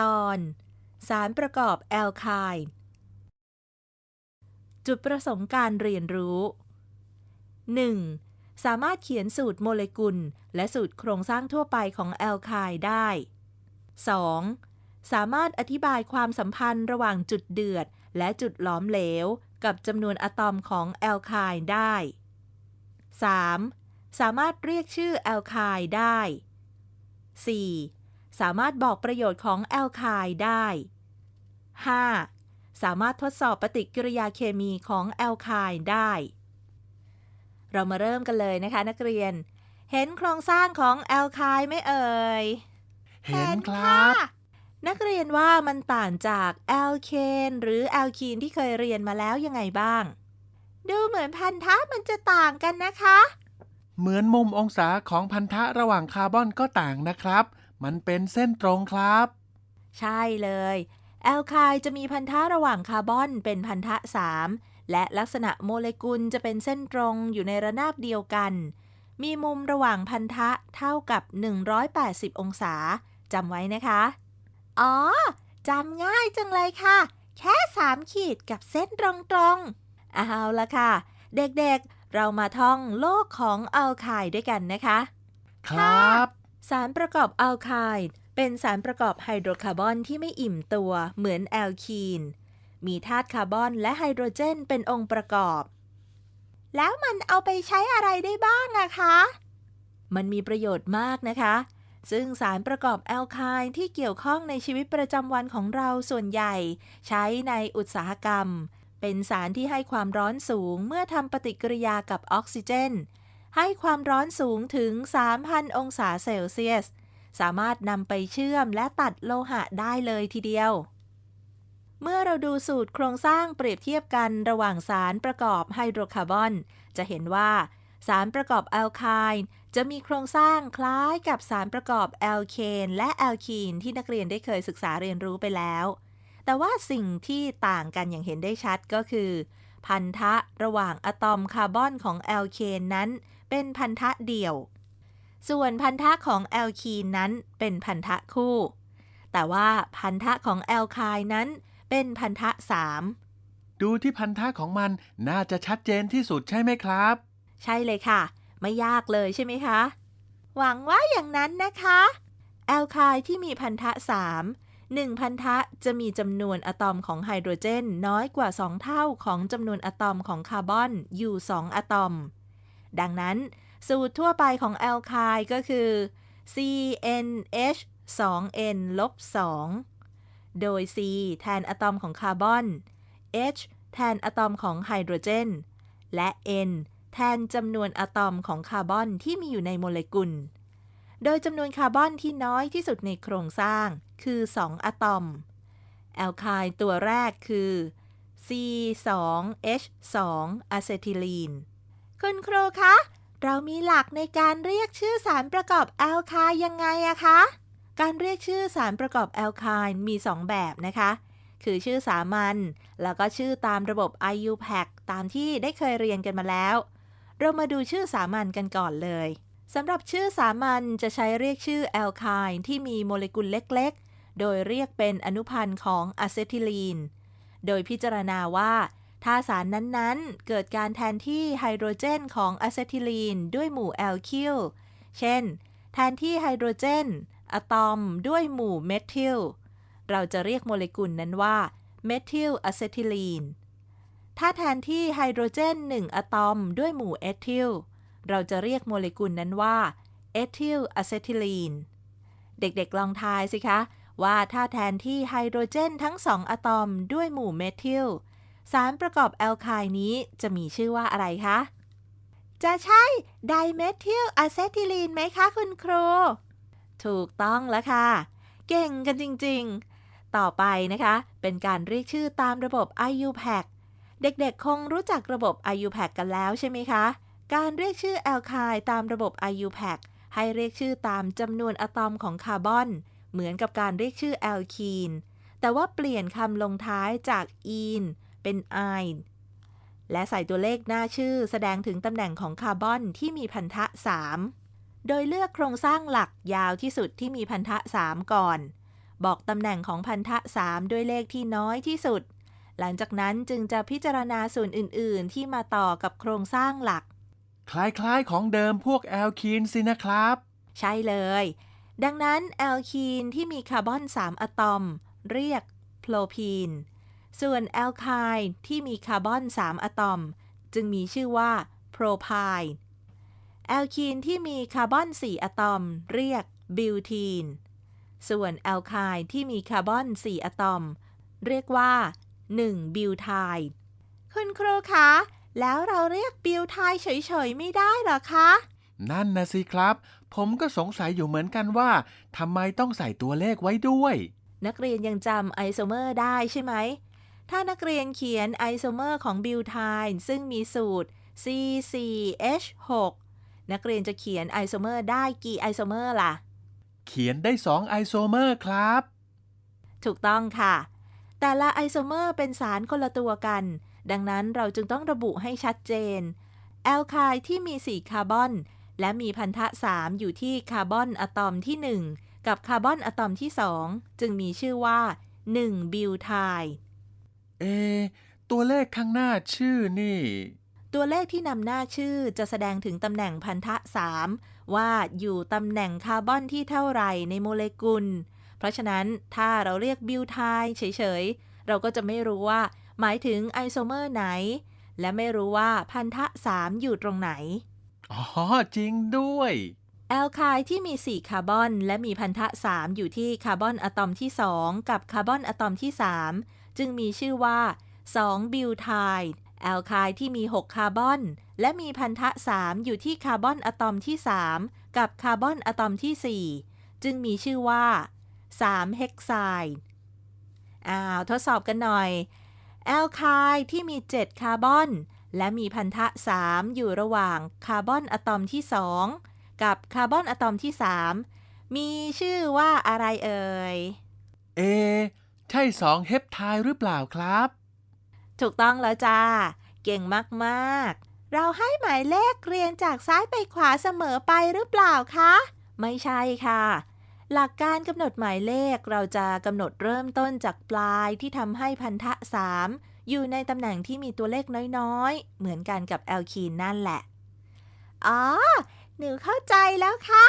ตอน สารประกอบแอลไคน์จุดประสงค์การเรียนรู้ 1. สามารถเขียนสูตรโมเลกุล และสูตรโครงสร้างทั่วไปของแอลไคน์ได้ 2. สามารถอธิบายความสัมพันธ์ระหว่างจุดเดือด และจุดหลอมเหลว กับจำนวนอะตอมของแอลไคน์ได้ 3. สามารถเรียกชื่อแอลไคน์ได้ 4. สามารถบอกประโยชน์ของแอลไคน์ได้ 5. สามารถทดสอบปฏิกิริยาเคมีของแอลไคน์ได้ เรามาเริ่มกันเลยนะคะนักเรียน เห็นโครงสร้างของแอลไคน์ไหม่เอ่ย เห็นครับนักเรียนว่ามันต่างจากแอลเคนหรือแอลคีนที่เคยเรียนมาแล้วยังไงบ้าง ดูเหมือนพันธะมันจะต่างกันนะคะ เหมือนมุมองศาของพันธะระหว่างคาร์บอนก็ต่างนะครับ มันเป็นเส้นตรงครับ ใช่เลย แอลไคน์จะมีพันธะระหว่างคาร์บอนเป็นพันธะ 3 และลักษณะโมเลกุลจะเป็นเส้นตรงอยู่ในระนาบเดียวกัน มีมุมระหว่างพันธะเท่ากับ 180 องศาจำไว้นะคะ อ๋อจำง่ายจังเลยค่ะ แค่ 3 ขีดกับเส้นตรงๆเอาละค่ะ เด็กๆ เรามาท่องโลกของแอลไคน์ด้วยกันนะคะ ครับ สารประกอบแอลไคน์เป็นสารประกอบไฮโดรคาร์บอนที่ไม่อิ่มตัวเหมือนแอลคีน มีธาตุคาร์บอนและไฮโดรเจนเป็นองค์ประกอบ แล้วมันเอาไปใช้อะไรได้บ้างอะคะ มันมีประโยชน์มากนะคะ ซึ่งสารประกอบแอลไคน์ที่เกี่ยวข้องในชีวิตประจำวันของเราส่วนใหญ่ ใช้ในอุตสาหกรรม เป็นสารที่ให้ความร้อนสูงเมื่อทำปฏิกิริยากับออกซิเจน ให้ความร้อนสูงถึง 3,000 องศาเซลเซียส สามารถนำไปเชื่อมและตัดโลหะได้เลยทีเดียว เมื่อเราดูสูตรโครงสร้างเปรียบเทียบกันระหว่างสารประกอบไฮโดรคาร์บอน จะเห็นว่าสารประกอบแอลไคน์จะมีโครงสร้างคล้ายกับสารประกอบแอลเคนและแอลคีนที่นักเรียนได้เคยศึกษาเรียนรู้ไปแล้ว แต่ว่าสิ่งที่ต่างกันอย่างเห็นได้ชัดก็คือ พันธะระหว่างอะตอมคาร์บอนของแอลเคนนั้น เป็นพันธะเดี่ยว ส่วนพันธะของแอลคีนนั้นเป็นพันธะคู่ แต่ว่าพันธะของแอลไคน์นั้นเป็นพันธะสามดูที่พันธะของมันน่าจะชัดเจนที่สุดใช่ไหมครับ ใช่เลยค่ะ ไม่ยากเลยใช่ไหมคะ หวังว่าอย่างนั้นนะคะ แอลไคน์ที่มีพันธะ3 1พันธะจะมีจำนวนอะตอมของไฮโดรเจน น้อยกว่า 2 เท่าของจำนวนอะตอมของคาร์บอนอยู่ 2 อะตอม ดังนั้น สูตรทั่วไปของแอลไคน์ก็คือ CnH 2n ลบ2โดย C แทนอะตอมของคาร์บอน H แทนอะตอมของไฮโดรเจน และ N แทนจำนวนอะตอมของคาร์บอนที่มีอยู่ในโมเลกุล โดยจำนวนคาร์บอนที่น้อยที่สุดในโครงสร้างคือ 2 อะตอม แอลไคน์ตัวแรกคือ C2H2 อะเซทิลีน คุณครูคะ เรามีหลักในการเรียกชื่อสารประกอบแอลคน์ยังไงอะคะ การเรียกชื่อสารประกอบแอลคน์มี 2 แบบนะคะ คือชื่อสามัญแล้วก็ชื่อตามระบบ IUPAC ตามที่ได้เคยเรียนกันมาแล้ว เรามาดูชื่อสามัญกันก่อนเลยสำหรับชื่อสามัญจะใช้เรียกชื่อแอลคน์ที่มีโมเลกุลเล็กๆ โดยเรียกเป็นอนุพันธ์ของอะเซทิลีน โดยพิจารณาว่า ถ้าสารนั้นๆ เกิดการแทนที่ไฮโดรเจนของอะเซทิลีนด้วยหมู่แอลคิล เช่น แทนที่ไฮโดรเจนอะตอมด้วยหมู่เมทิล เราจะเรียกโมเลกุลนั้นว่าเมทิลอะเซทิลีน ถ้าแทนที่ไฮโดรเจน 1 อะตอมด้วยหมู่เอทิล เราจะเรียกโมเลกุลนั้นว่าเอทิลอะเซทิลีน เด็กๆลองทายสิคะ ว่าถ้าแทนที่ไฮโดรเจนทั้งสองอะตอมด้วยหมู่เมทิล สารประกอบแอลไคน์นี้จะมีชื่อว่าอะไรคะ จะใช่ไดเมทิลอะเซทิลีนไหมคะคุณครู ถูกต้องแล้วค่ะ เก่งกันจริงๆ ต่อไปนะคะ เป็นการเรียกชื่อตามระบบ IUPAC เด็กๆ คงรู้จักระบบ IUPAC กันแล้วใช่ไหมคะ การเรียกชื่อแอลไคน์ตามระบบ IUPAC ให้เรียกชื่อตามจำนวนอะตอมของคาร์บอน เหมือนกับการเรียกชื่อแอลคีน แต่ว่าเปลี่ยนคำลงท้ายจาก in เป็น ine และใส่ตัวเลขหน้าชื่อแสดงถึงตำแหน่งของคาร์บอนที่มีพันธะ 3 โดยเลือกโครงสร้างหลักยาวที่สุดที่มีพันธะ 3 ก่อน บอกตำแหน่งของพันธะ 3 ด้วยเลขที่น้อยที่สุด หลังจากนั้นจึงจะพิจารณาส่วนอื่น ๆ ที่มาต่อกับโครงสร้างหลัก คล้ายๆ ของเดิมพวกแอลคีนสินะครับ ใช่เลย ดังนั้นแอลคีนที่มีคาร์บอน 3 อะตอม เรียกโพรพีน ส่วนแอลไคน์ที่มีคาร์บอน 3 อะตอม จึงมีชื่อว่าโพรไพน์แอลคีนที่มีคาร์บอน 4 อะตอม เรียกบิวทีน ส่วนแอลไคน์ที่มีคาร์บอน 4 อะตอม เรียกว่า 1 บิวไทน์คุณครูคะ แล้วเราเรียกบิวไทน์เฉยๆ ไม่ได้เหรอคะ นั่นนะสิครับ ผมก็สงสัยอยู่เหมือนกันว่าทำไมต้องใส่ตัวเลขไว้ด้วย นักเรียนยังจำไอโซเมอร์ได้ใช่ไหม ถ้านักเรียนเขียนไอโซเมอร์ของบิวไทน์ซึ่งมีสูตร C4H6 นักเรียนจะเขียนไอโซเมอร์ได้กี่ไอโซเมอร์ล่ะ เขียนได้2ไอโซเมอร์ครับ ถูกต้องค่ะ แต่ละไอโซเมอร์เป็นสารคนละตัวกัน ดังนั้นเราจึงต้องระบุให้ชัดเจน แอลไคน์ที่มี 4 คาร์บอน และมีพันธะ 3 อยู่ที่คาร์บอนอะตอมที่ 1 กับคาร์บอนอะตอมที่ 2 จึงมีชื่อว่า1บิวไทน์ เอะตัวเลขข้างหน้าชื่อนี่ ตัวเลขที่นำหน้าชื่อจะแสดงถึงตำแหน่งพันธะ 3 ว่าอยู่ตำแหน่งคาร์บอนที่เท่าไหร่ในโมเลกุล เพราะฉะนั้นถ้าเราเรียกบิวไทน์เฉยๆ เราก็จะไม่รู้ว่า หมายถึงไอโซเมอร์ไหน และไม่รู้ว่าพันธะ 3 อยู่ตรงไหน อ๋อ จริงด้วยแอลไคน์ที่มี 4 คาร์บอน และมีพันธะ 3 อยู่ที่คาร์บอนอะตอมที่ 2 กับคาร์บอนอะตอมที่ 3 จึงมีชื่อว่า 2 บิวไทน์แอลไคน์ที่มี 6 คาร์บอน และมีพันธะ 3 อยู่ที่คาร์บอนอะตอมที่ 3 กับคาร์บอนอะตอมที่ 4 จึงมีชื่อว่า 3 เฮกไซด์อ้าว ทดสอบกันหน่อย แอลไคน์ที่มี 7 คาร์บอน และมีพันธะ 3 อยู่ระหว่างคาร์บอนอะตอมที่ 2 กับคาร์บอนอะตอมที่ 3 มีชื่อว่าอะไรเอ่ย เอ ใช่2เฮปไทด์หรือเปล่าครับ ถูกต้องแล้วจ้า เก่งมากๆ เราให้หมายเลขเรียนจากซ้ายไปขวาเสมอไปหรือเปล่าคะ ไม่ใช่ค่ะ หลักการกำหนดหมายเลขเราจะกำหนดเริ่มต้นจากปลายที่ทำให้พันธะ3อยู่ในตำแหน่งที่มีตัวเลขน้อยๆ เหมือนกันกับแอลคีนนั่นแหละ อ๋อ หนูเข้าใจแล้วค่ะ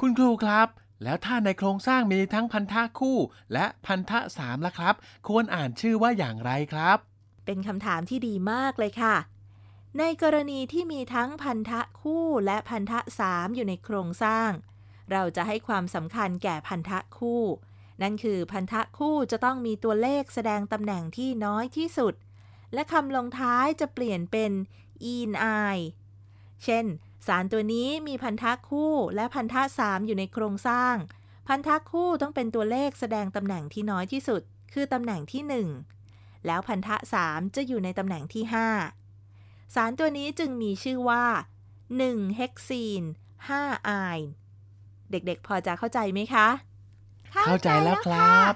คุณครูครับ แล้วถ้าในโครงสร้างมีทั้งพันธะคู่ และพันธะสามล่ะครับ ควรอ่านชื่อว่าอย่างไรครับ เป็นคำถามที่ดีมากเลยค่ะ ในกรณีที่มีทั้งพันธะคู่และพันธะสามอยู่ในโครงสร้าง เราจะให้ความสำคัญแก่พันธะคู่ นั่นคือพันธะคู่จะต้องมีตัวเลขแสดงตำแหน่งที่น้อยที่สุด และคำลงท้ายจะเปลี่ยนเป็น in i เช่น สารตัวนี้มีพันธะคู่และพันธะสามอยู่ในโครงสร้าง พันธะคู่ต้องเป็นตัวเลขแสดงตำแหน่งที่น้อยที่สุด คือตำแหน่งที่หนึ่งแล้วพันธะ3จะอยู่ในตำแหน่งที่ 5 สารตัวนี้จึงมีชื่อว่า1เฮกซีน5ไอน์เด็กๆ พอจะเข้าใจไหมคะ เข้าใจแล้วครับ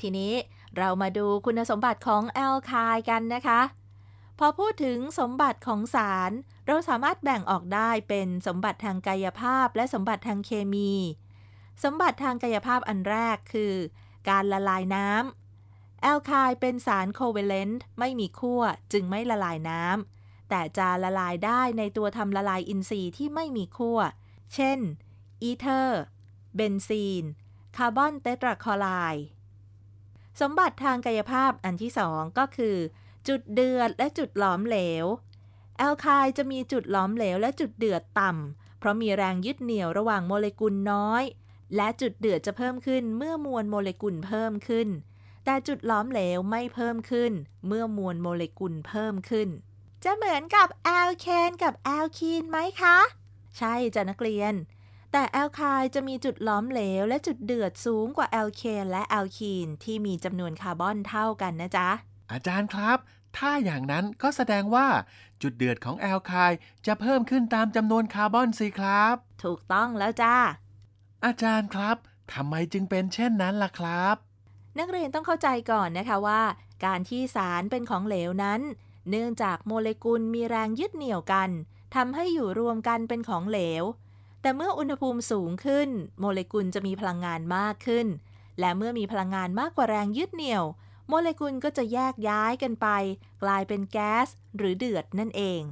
ทีนี้เรามาดูคุณสมบัติของแอลไคน์กันนะคะ พอพูดถึงสมบัติของสาร เราสามารถแบ่งออกได้เป็นสมบัติทางกายภาพ และสมบัติทางเคมี สมบัติทางกายภาพอันแรกคือ การละลายน้ำแอลไคน์เป็นสารโคเวเลนต์ไม่มีขั้วจึงไม่ละลายน้ำแต่จะละลายได้ในตัวทำละลายอินทรีย์ที่ไม่มีขั้วเช่น อีเทอร์ เบนซีน คาร์บอนเตตราคลอไรด์สมบัติทางกายภาพอันที่สองก็คือ จุดเดือดและจุดหลอมเหลว แอลไคน์จะมีจุดหลอมเหลวและจุดเดือดต่ำ เพราะมีแรงยึดเหนี่ยวระหว่างโมเลกุลน้อย และจุดเดือดจะเพิ่มขึ้นเมื่อมวลโมเลกุลเพิ่มขึ้น แต่จุดหล้อมเหลวไม่เพิ่มขึ้น เมื่อมวลโมเลกุลเพิ่มขึ้น จะเหมือนกับแอลเคนกับแอลคีนไหมคะ ใช่จ้ะนักเรียน แต่แอลไคน์จะมีจุดหล้อมเหลวและจุดเดือดสูงกว่าแอลเคนและแอลคีนที่มีจำนวนคาร์บอนเท่ากันนะจ๊ะอาจารย์ครับ ถ้าอย่างนั้นก็แสดงว่าจุดเดือดของแอลไคน์จะเพิ่มขึ้นตามจำนวนคาร์บอนสิครับ ถูกต้องแล้วจ้า อาจารย์ครับทำไมจึงเป็นเช่นนั้นล่ะครับ นักเรียนต้องเข้าใจก่อนนะคะว่า การที่สารเป็นของเหลวนั้น เนื่องจากโมเลกุลมีแรงยึดเหนี่ยวกันทำให้อยู่รวมกันเป็นของเหลว แต่เมื่ออุณหภูมิสูงขึ้น โมเลกุลจะมีพลังงานมากขึ้น และเมื่อมีพลังงานมากกว่าแรงยึดเหนี่ยว โมเลกุลก็จะแยกย้ายกันไป กลายเป็นแก๊สหรือเดือดนั่นเอง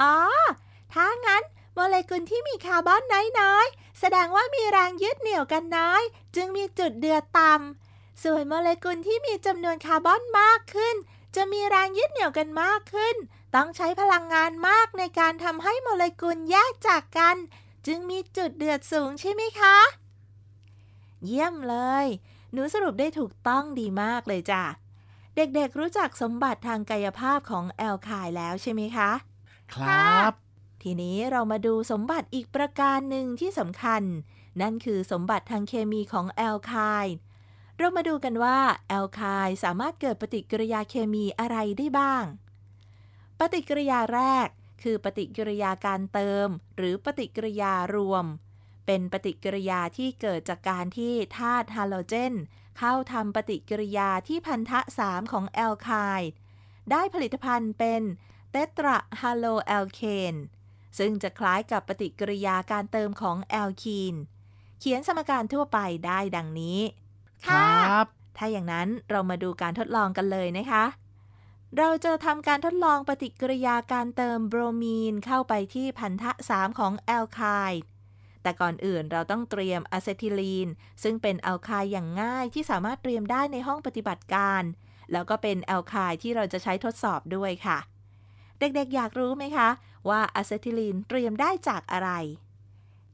อ๋อ ถ้างั้นโมเลกุลที่มีคาร์บอนน้อยๆ แสดงว่ามีแรงยึดเหนี่ยวกันน้อย จึงมีจุดเดือดต่ำ ส่วนโมเลกุลที่มีจำนวนคาร์บอนมากขึ้น จะมีแรงยึดเหนี่ยวกันมากขึ้น ต้องใช้พลังงานมากในการทำให้โมเลกุลแยกจากกัน จึงมีจุดเดือดสูงใช่ไหมคะ เยี่ยมเลย หนูสรุปได้ถูกต้องดีมากเลยจ้ะ เด็กๆรู้จักสมบัติทางกายภาพของแอลคายแล้วใช่ไหมคะ ครับ ทีนี้เรามาดูสมบัติอีกประการหนึ่งที่สำคัญ นั่นคือสมบัติทางเคมีของแอลคายเรามาดูกันว่าแอลคายสามารถเกิดปฏิกิริยาเคมีอะไรได้บ้าง ปฏิกิริยาแรกคือปฏิกิริยาการเติม หรือปฏิกิริยารวม เป็นปฏิกิริยาที่เกิดจากการที่ธาตุฮาโลเจน เข้าทำปฏิกิริยาที่พันธะ 3 ของแอลคายได้ผลิตภัณฑ์เป็นเตตราฮาโลแอลเคนซึ่งจะคล้ายกับปฏิกิริยาการเติมของแอลคีน เขียนสมการทั่วไปได้ดังนี้ ครับ ถ้าอย่างนั้นเรามาดูการทดลองกันเลยนะคะ เราจะทำการทดลองปฏิกิริยาการเติมโบรมีนเข้าไปที่พันธะ 3 ของแอลคาย แต่ก่อนอื่นเราต้องเตรียมอะเซทิลีน ซึ่งเป็นแอลคายอย่างง่ายที่สามารถเตรียมได้ในห้องปฏิบัติการ แล้วก็เป็นแอลคายที่เราจะใช้ทดสอบด้วยค่ะ เด็กๆ อยากรู้ไหมคะ ว่าอะเซทิลีนเตรียมได้จากอะไร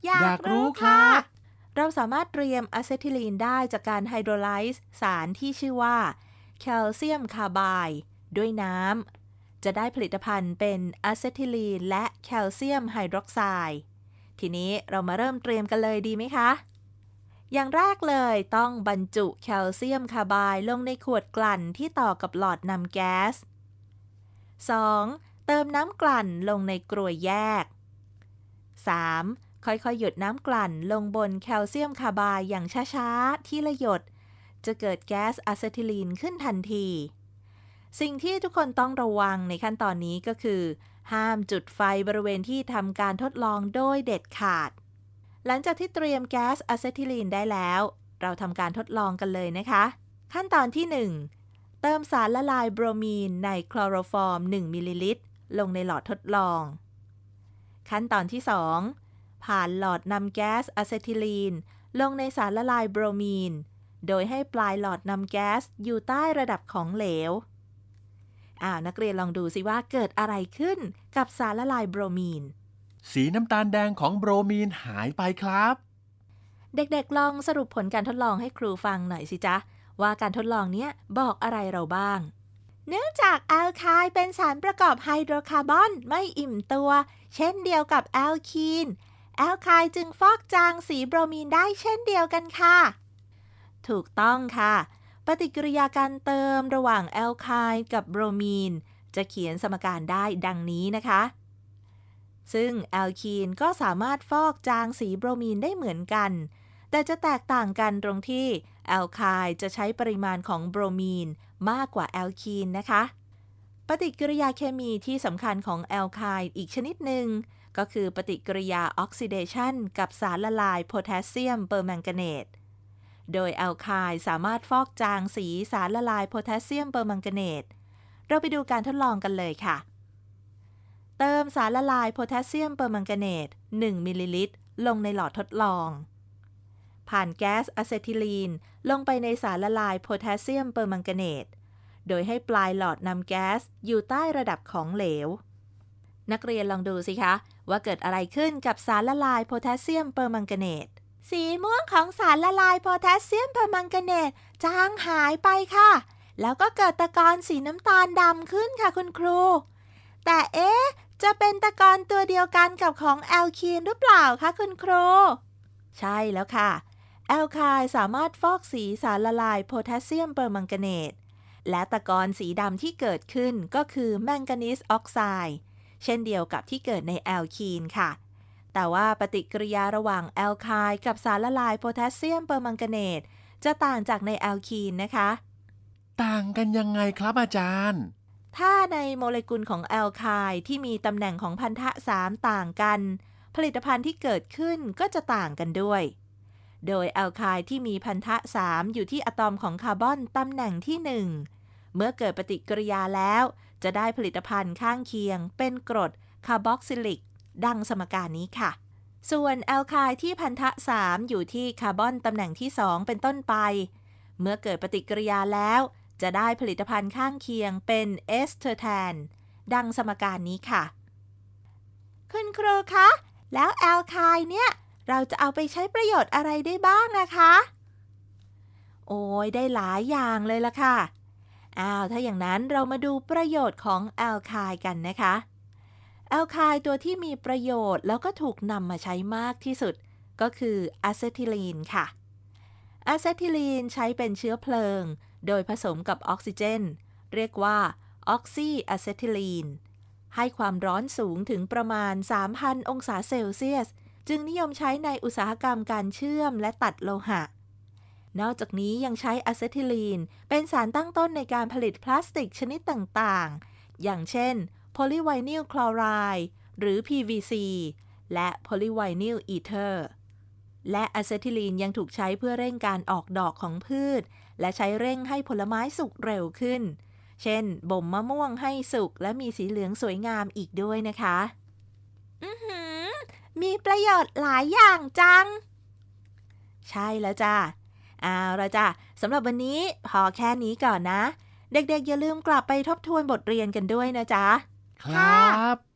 อยากรู้ครับเราสามารถเตรียมอะเซทิลีนได้จากการไฮโดรไลซ์สารที่ชื่อว่าแคลเซียมคาร์ไบด์ด้วยน้ำจะได้ผลิตภัณฑ์เป็นอะเซทิลีนและแคลเซียมไฮดรอกไซด์ ทีนี้เรามาเริ่มเตรียมกันเลยดีไหมคะ อย่างแรกเลยต้องบรรจุแคลเซียมคาร์บด์ลงในขวดกลั่นที่ต่อกับหลอดนำแก๊ส 2. เติมน้ำกลั่นลงในกรวยแยก 3. ค่อยๆ หยดน้ำกลั่นลงบนแคลเซียมคาร์บด์อย่างช้าๆ ที่ละหยด จะเกิดแก๊สอะเซทิลีนขึ้นทันที สิ่งที่ทุกคนต้องระวังในขั้นตอนนี้ก็คือ ห้ามจุดไฟบริเวณที่ทำการทดลองโดยเด็ดขาด หลังจากที่เตรียมแก๊สอะเซทิลีนได้แล้ว เราทำการทดลองกันเลยนะคะ ขั้นตอนที่ 1 เติมสารละลายโบรมีนในคลอโรฟอร์ม 1 มิลลิลิตร ลงในหลอดทดลอง ขั้นตอนที่ 2 ผ่านหลอดนำแก๊สอะเซทิลีน ลงในสารละลายโบรมีน โดยให้ปลายหลอดนำแก๊สอยู่ใต้ระดับของเหลว อ้าวนักเรียนลองดูสิว่าเกิดอะไรขึ้นกับสารละลายโบรมีน สีน้ำตาลแดงของโบรมีนหายไปครับ เด็กๆลองสรุปผลการทดลองให้ครูฟังหน่อยสิจ๊ะ ว่าการทดลองเนี้ยบอกอะไรเราบ้าง เนื่องจากแอลคายเป็นสารประกอบไฮโดรคาร์บอนไม่อิ่มตัว เช่นเดียวกับแอลคีน แอลคายจึงฟอกจางสีโบรมีนได้เช่นเดียวกันค่ะ ถูกต้องค่ะ ปฏิกิริยาการเติมระหว่างแอลคายกับโบรมีน จะเขียนสมการได้ดังนี้นะคะ ซึ่งแอลคีนก็สามารถฟอกจางสีโบรมีนได้เหมือนกัน แต่จะแตกต่างกันตรงที่แอลคายจะใช้ปริมาณของโบรมีนมากกว่าแอลคีนนะคะ ปฏิกิริยาเคมีที่สำคัญของแอลคายอีกชนิดหนึ่งก็คือปฏิกิริยาออกซิเดชันกับสารละลายโพแทสเซียมเปอร์แมงกาเนต โดยแอลคายสามารถฟอกจางสีสารละลายโพแทสเซียมเปอร์แมงกาเนต เราไปดูการทดลองกันเลยค่ะ เติมสารละลายโพแทสเซียมเปอร์แมงกาเนต 1มิลลิลิตร ลงในหลอดทดลอง ผ่านแก๊สอะเซทิลีน ลงไปในสารละลายโพแทสเซียมเปอร์แมงกาเนต โดยให้ปลายหลอดนำแก๊สอยู่ใต้ระดับของเหลว นักเรียนลองดูสิคะ ว่าเกิดอะไรขึ้นกับสารละลายโพแทสเซียมเปอร์แมงกาเนต สีม่วงของสารละลายโพแทสเซียมเปอร์แมงกาเนตจางหายไปค่ะ แล้วก็เกิดตะกอนสีน้ำตาลดำขึ้นค่ะคุณครู แต่เอ๊ะ จะเป็นตะกอนตัวเดียวกันกับของแอลคีนหรือเปล่าคะคุณครู ใช่แล้วค่ะ แอลคายสามารถฟอกสีสารละลายโพแทสเซียมเปอร์แมงกาเนตและตะกอนสีดำที่เกิดขึ้นก็คือแมงกานีสออกไซด์เช่นเดียวกับที่เกิดในแอลคีนค่ะ แต่ว่าปฏิกิริยาระหว่างแอลคายกับสารละลายโพแทสเซียมเปอร์แมงกาเนตจะต่างจากในแอลคีนนะคะ ต่างกันยังไงครับอาจารย์ ถ้าในโมเลกุลของแอลคายที่มีตำแหน่งของพันธะ3ต่างกัน ผลิตภัณฑ์ที่เกิดขึ้นก็จะต่างกันด้วย โดยแอลไคล์ที่มีพันธะ3อยู่ที่อะตอมของคาร์บอนตำแหน่งที่1เมื่อเกิดปฏิกิริยาแล้ว จะได้ผลิตภัณฑ์ข้างเคียง เป็นกรดคาร์บอกซิลิก ดังสมการนี้ค่ะ ส่วนแอลไคล์ที่พันธะ 3 อยู่ที่คาร์บอนตำแหน่งที่ 2 เป็นต้นไป เมื่อเกิดปฏิกิริยาแล้ว จะได้ผลิตภัณฑ์ข้างเคียงเป็นเอสเทอร์แทน ดังสมการนี้ค่ะ คุณครูคะ แล้วแอลไคล์เนี่ย เราจะเอาไปใช้ประโยชน์อะไรได้บ้างนะคะ โอ้ยได้หลายอย่างเลยละค่ะอ้าว ถ้าอย่างนั้นเรามาดูประโยชน์ของแอลไคล์กันนะคะ แอลคล์ตัวที่มีประโยชน์แล้วก็ถูกนำมาใช้มากที่สุด ก็คืออะเซทิลีนค่ะอะเซทิลีนใช้เป็นเชื้อเพลิง โดยผสมกับออกซิเจน เรียกว่าออกซิอะเซทิลีนให้ความร้อนสูงถึงประมาณ 3,000 องศาเซลเซียส จึงนิยมใช้ในอุตสาหกรรมการเชื่อมและตัดโลหะ นอกจากนี้ยังใช้อะเซทิลีน เป็นสารตั้งต้นในการผลิตพลาสติกชนิดต่างๆ อย่างเช่น โพลีไวนิลคลอไรด์หรือ PVC และโพลีไวนิลอีเทอร์และอะเซทิลีนยังถูกใช้เพื่อเร่งการออกดอกของพืช และใช้เร่งให้ผลไม้สุกเร็วขึ้น เช่น บ่มมะม่วงให้สุกและมีสีเหลืองสวยงามอีกด้วยนะคะ อือหือ มีประโยชน์หลายอย่างจัง ใช่แล้วจ้าเอาละจ้ะสำหรับวันนี้พอแค่นี้ก่อนนะ เด็กๆอย่าลืมกลับไปทบทวนบทเรียนกันด้วยนะจ๊ะ ครับ